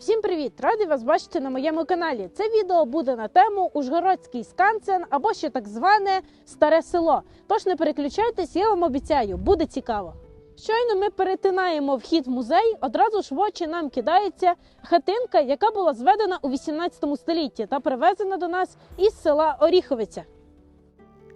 Всім привіт! Радий вас бачити на моєму каналі. Це відео буде на тему Ужгородський сканцен або ще так зване Старе село. Тож не переключайтесь, я вам обіцяю, буде цікаво. Щойно ми перетинаємо вхід в музей, одразу ж в очі нам кидається хатинка, яка була зведена у 18 столітті та привезена до нас із села Оріховиця.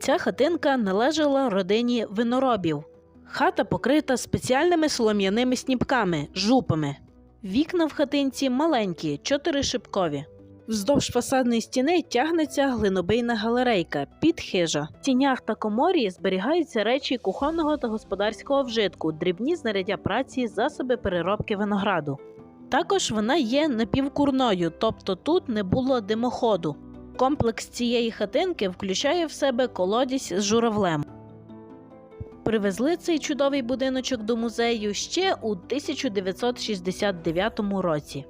Ця хатинка належала родині виноробів. Хата покрита спеціальними солом'яними сніпками, жупами. Вікна в хатинці маленькі, чотиришипкові. Вздовж фасадної стіни тягнеться глинобийна галерейка, підхижа. В тінях та коморі зберігаються речі кухонного та господарського вжитку, дрібні знаряддя праці, засоби переробки винограду. Також вона є напівкурною, тобто тут не було димоходу. Комплекс цієї хатинки включає в себе колодязь з журавлем. Привезли цей чудовий будиночок до музею ще у 1969 році.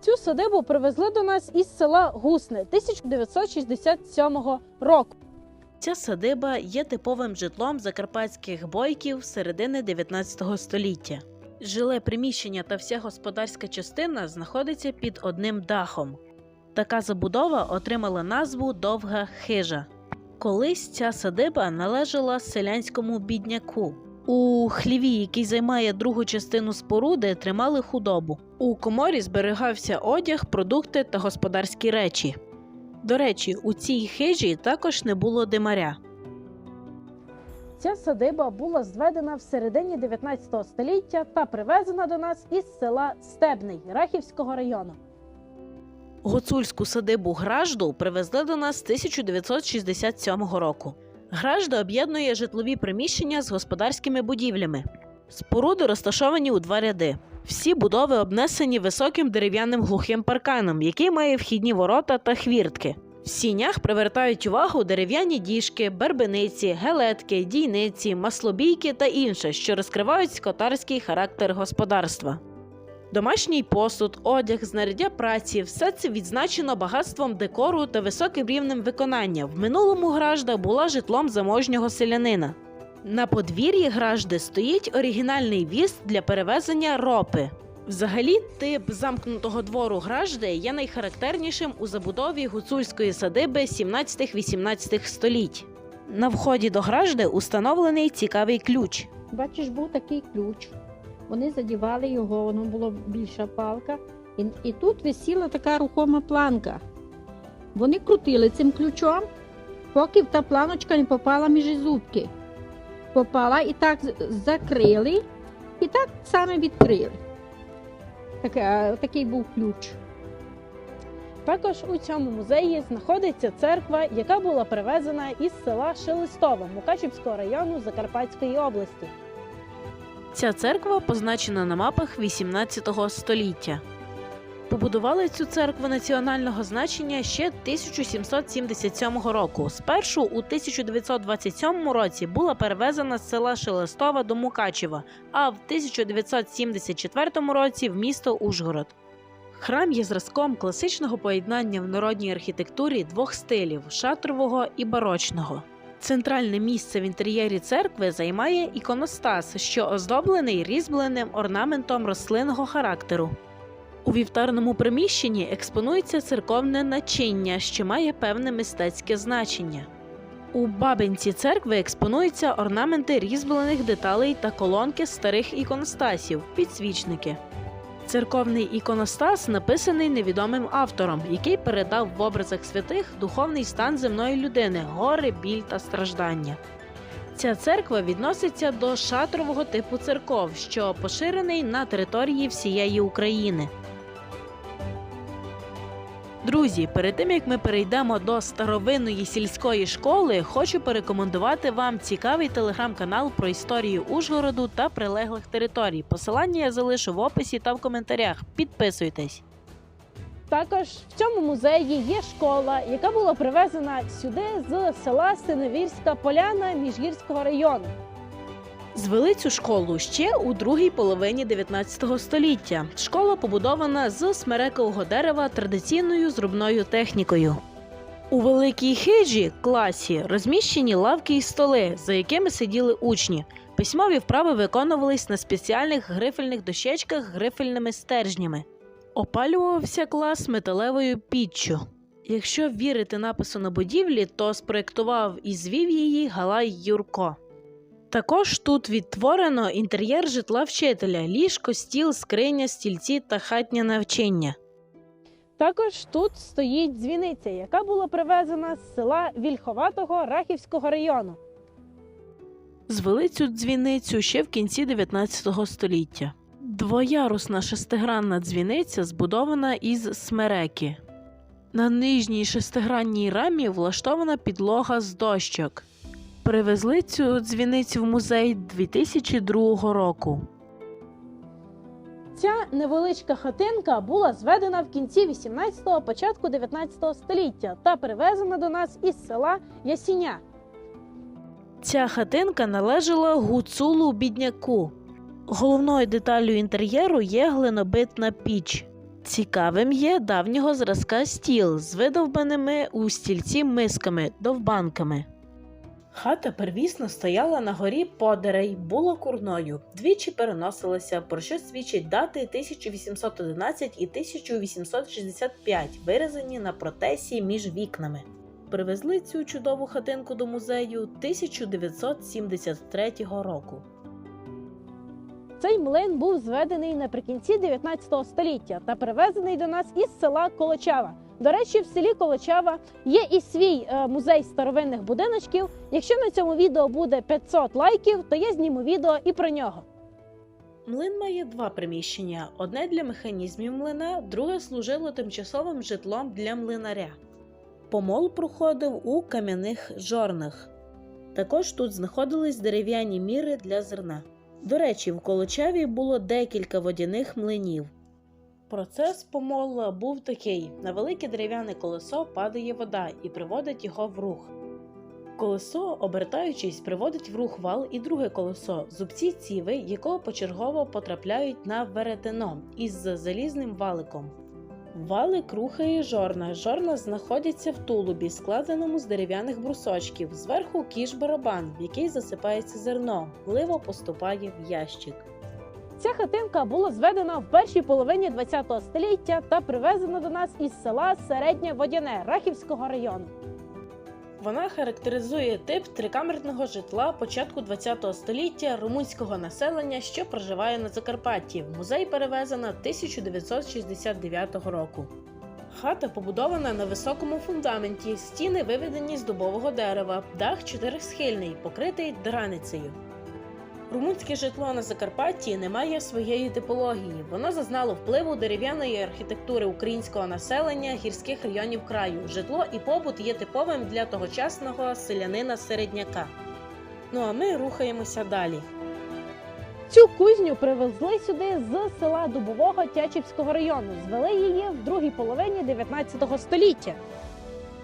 Цю садибу привезли до нас із села Гусне 1967 року. Ця садиба є типовим житлом закарпатських бойків середини 19 століття. Жиле приміщення та вся господарська частина знаходиться під одним дахом. Така забудова отримала назву Довга хижа. Колись ця садиба належала селянському бідняку. У хліві, який займає другу частину споруди, тримали худобу. У коморі зберігався одяг, продукти та господарські речі. До речі, у цій хижі також не було димаря. Ця садиба була зведена в середині 19 століття та привезена до нас із села Стебний Рахівського району. Гуцульську садибу Гражду привезли до нас 1967 року. Гражда об'єднує житлові приміщення з господарськими будівлями. Споруди розташовані у два ряди. Всі будови обнесені високим дерев'яним глухим парканом, який має вхідні ворота та хвіртки. В сінях привертають увагу дерев'яні діжки, бербениці, гелетки, дійниці, маслобійки та інше, що розкривають скотарський характер господарства. Домашній посуд, одяг, знаряддя праці все це відзначено багатством декору та високим рівнем виконання. В минулому гражда була житлом заможнього селянина. На подвір'ї гражди стоїть оригінальний віз для перевезення ропи. Взагалі, тип замкнутого двору гражди є найхарактернішим у забудові гуцульської садиби 17-18 століть. На вході до гражди установлений цікавий ключ. Бачиш, був такий ключ. Вони задівали його, воно було більша палка. І, і тут висіла така рухома планка. Вони крутили цим ключом, поки та планочка не попала між зубки. Попала і так закрили, і так саме відкрили. Так, такий був ключ. Також у цьому музеї знаходиться церква, яка була привезена із села Шелестове Мукачівського району Закарпатської області. Ця церква позначена на мапах 18 століття. Побудували цю церкву національного значення ще 1777 року. Спершу у 1927 році була перевезена з села Шелестова до Мукачева, а в 1974 році в місто Ужгород. Храм є зразком класичного поєднання в народній архітектурі двох стилів шатрового і барочного. Центральне місце в інтер'єрі церкви займає іконостас, що оздоблений різьбленим орнаментом рослинного характеру. У вівтарному приміщенні експонується церковне начиння, що має певне мистецьке значення. У бабинці церкви експонуються орнаменти різьблених деталей та колонки старих іконостасів, підсвічники. Церковний іконостас написаний невідомим автором, який передав в образах святих духовний стан земної людини, гори, біль та страждання. Ця церква відноситься до шатрового типу церков, що поширений на території всієї України. Друзі, перед тим як ми перейдемо до старовинної сільської школи, хочу порекомендувати вам цікавий телеграм-канал про історію Ужгороду та прилеглих територій. Посилання я залишу в описі та в коментарях. Підписуйтесь. Також в цьому музеї є школа, яка була привезена сюди з села Синевірська Поляна Міжгірського району. Звели цю школу ще у другій половині 19 століття. Школа побудована з смерекового дерева традиційною зрубною технікою. У великій хижі класі розміщені лавки і столи, за якими сиділи учні. Письмові вправи виконувались на спеціальних грифельних дощечках грифельними стержнями. Опалювався клас металевою піччю. Якщо вірити напису на будівлі, то спроєктував і звів її Галай Юрко. Також тут відтворено інтер'єр житла вчителя, ліжко, стіл, скриня, стільці та хатнє навчання. Також тут стоїть дзвіниця, яка була привезена з села Вільховатого Рахівського району. Звели цю дзвіницю ще в кінці 19 століття. Двоярусна шестигранна дзвіниця збудована із смереки. На нижній шестигранній рамі влаштована підлога з дощок. Привезли цю дзвіницю в музей 2002 року. Ця невеличка хатинка була зведена в кінці 18-го, початку 19 століття та привезена до нас із села Ясіня. Ця хатинка належала гуцулу бідняку. Головною деталлю інтер'єру є глинобитна піч. Цікавим є давнього зразка стіл з видовбаними у стільці мисками, довбанками. Хата первісно стояла на горі Подерей, була курною, двічі переносилася, про що свідчать дати 1811 і 1865, виразені на протесі між вікнами. Привезли цю чудову хатинку до музею 1973 року. Цей млин був зведений наприкінці 19 століття та привезений до нас із села Колочава. До речі, в селі Колочава є і свій е, музей старовинних будиночків. Якщо на цьому відео буде 500 лайків, то я зніму відео і про нього. Млин має два приміщення: одне для механізмів млина, друге служило тимчасовим житлом для млинаря. Помол проходив у кам'яних жорнах. Також тут знаходились дерев'яні міри для зерна. До речі, в Колочаві було декілька водяних млинів. Процес помола був такий: на велике дерев'яне колесо падає вода і приводить його в рух. Колесо, обертаючись, приводить в рух вал і друге колесо, зубці ціви, якого почергово потрапляють на веретено із залізним валиком. Валик рухає жорна. Жорна знаходяться в тулубі, складеному з дерев'яних брусочків. Зверху кіш барабан, в який засипається зерно, вливо поступає в ящик. Ця хатинка була зведена в першій половині ХХ століття та привезена до нас із села Середнє Водяне Рахівського району. Вона характеризує тип трикамерного житла початку ХХ століття румунського населення, що проживає на Закарпатті. В музей перевезена 1969 року. Хата побудована на високому фундаменті, стіни виведені з дубового дерева, дах чотирисхильний, покритий драницею. Румунське житло на Закарпатті не має своєї типології. Воно зазнало впливу дерев'яної архітектури українського населення гірських районів краю. Житло і побут є типовим для тогочасного селянина середняка. Ну а ми рухаємося далі. Цю кузню привезли сюди з села Дубового Тячівського району. Звели її в другій половині 19 століття.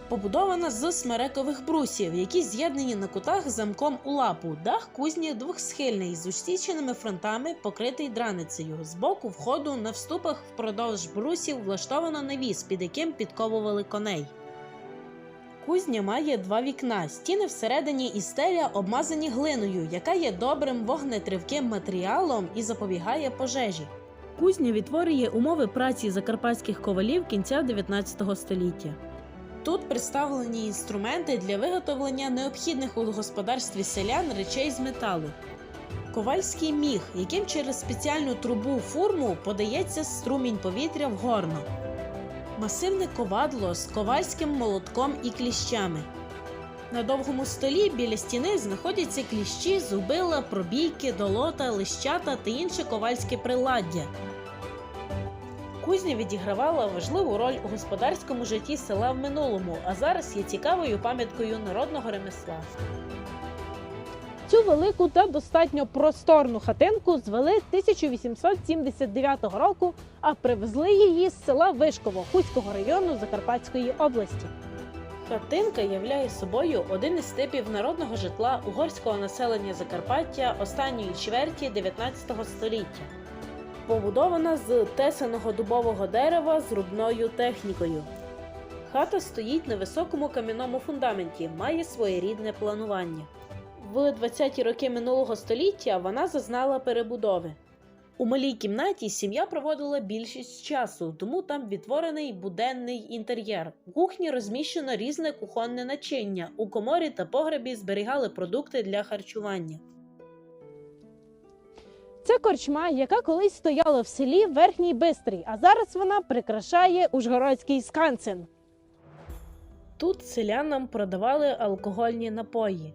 Побудована з смерекових брусів, які з'єднані на кутах замком у лапу. Дах кузні двохсхильний з усіченими фронтами, покритий драницею. З боку входу на вступах впродовж брусів влаштовано навіс, під яким підковували коней. Кузня має два вікна. Стіни всередині і стеля обмазані глиною, яка є добрим вогнетривким матеріалом і запобігає пожежі. Кузня відтворює умови праці закарпатських ковалів кінця 19 століття. Тут представлені інструменти для виготовлення необхідних у господарстві селян речей з металу. Ковальський міг, яким через спеціальну трубу фурму подається струмінь повітря в горно. Масивне ковадло з ковальським молотком і кліщами. На довгому столі біля стіни знаходяться кліщі, зубила, пробійки, долота, лищата та інше ковальське приладдя. Кузня відігравала важливу роль у господарському житті села в минулому, а зараз є цікавою пам'яткою народного ремесла. Цю велику та достатньо просторну хатинку звели 1879 року, а привезли її з села Вишково Хуського району Закарпатської області. Хатинка являє собою один із типів народного житла угорського населення Закарпаття останньої чверті 19 століття. Побудована з тесаного дубового дерева з рубною технікою. Хата стоїть на високому кам'яному фундаменті, має своєрідне планування. В 20-ті роки минулого століття вона зазнала перебудови. У малій кімнаті сім'я проводила більшість часу, тому там відтворений буденний інтер'єр. У кухні розміщено різне кухонне начиння. У коморі та погребі зберігали продукти для харчування. Це корчма, яка колись стояла в селі Верхній Бистрий, а зараз вона прикрашає Ужгородський скансен. Тут селянам продавали алкогольні напої.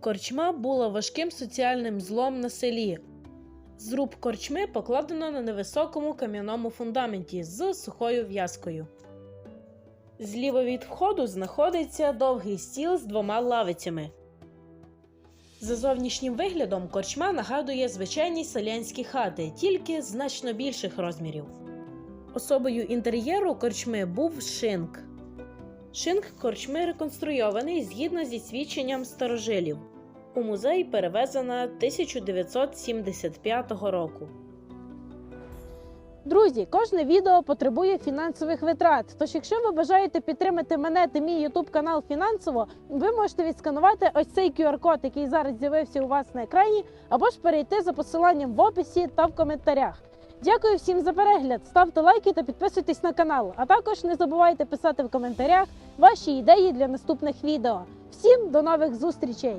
Корчма була важким соціальним злом на селі. Зруб корчми покладено на невисокому кам'яному фундаменті з сухою в'язкою. Зліва від входу знаходиться довгий стіл з двома лавицями. За зовнішнім виглядом корчма нагадує звичайні селянські хати, тільки значно більших розмірів. Особою інтер'єру корчми був шинк. Шинк корчми реконструйований згідно зі свідченням старожилів. У музей перевезена 1975 року. Друзі, кожне відео потребує фінансових витрат. Тож, якщо ви бажаєте підтримати мене та мій YouTube канал фінансово, ви можете відсканувати ось цей QR-код, який зараз з'явився у вас на екрані, або ж перейти за посиланням в описі та в коментарях. Дякую всім за перегляд. Ставте лайки та підписуйтесь на канал. А також не забувайте писати в коментарях ваші ідеї для наступних відео. Всім до нових зустрічей!